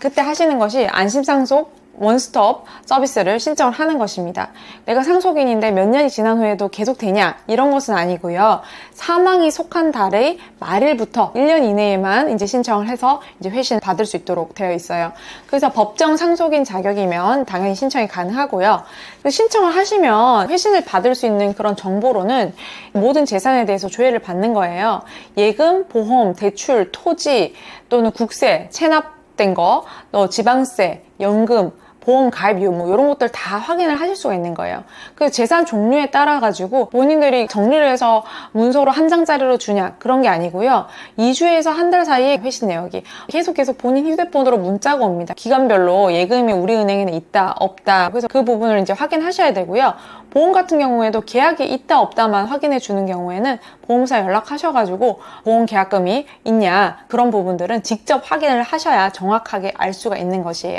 그때 하시는 것이 안심상속 원스톱 서비스를 신청을 하는 것입니다. 내가 상속인인데 몇 년이 지난 후에도 계속 되냐? 이런 것은 아니고요. 사망이 속한 달의 말일부터 1년 이내에만 이제 신청을 해서 이제 회신 받을 수 있도록 되어 있어요. 그래서 법정 상속인 자격이면 당연히 신청이 가능하고요. 신청을 하시면 회신을 받을 수 있는 그런 정보로는 모든 재산에 대해서 조회를 받는 거예요. 예금, 보험, 대출, 토지 또는 국세, 체납 된 거, 또 지방세, 연금, 보험 가입 유무 이런 것들 다 확인을 하실 수가 있는 거예요. 그 재산 종류에 따라 가지고 본인들이 정리를 해서 문서로 한 장짜리로 주냐 그런 게 아니고요. 2주에서 한 달 사이에 회신 내역이 계속 계속 본인 휴대폰으로 문자가 옵니다. 기간별로 예금이 우리 은행에는 있다 없다 그래서 그 부분을 이제 확인하셔야 되고요. 보험 같은 경우에도 계약이 있다 없다만 확인해 주는 경우에는 보험사 연락하셔가지고 보험 계약금이 있냐 그런 부분들은 직접 확인을 하셔야 정확하게 알 수가 있는 것이에요.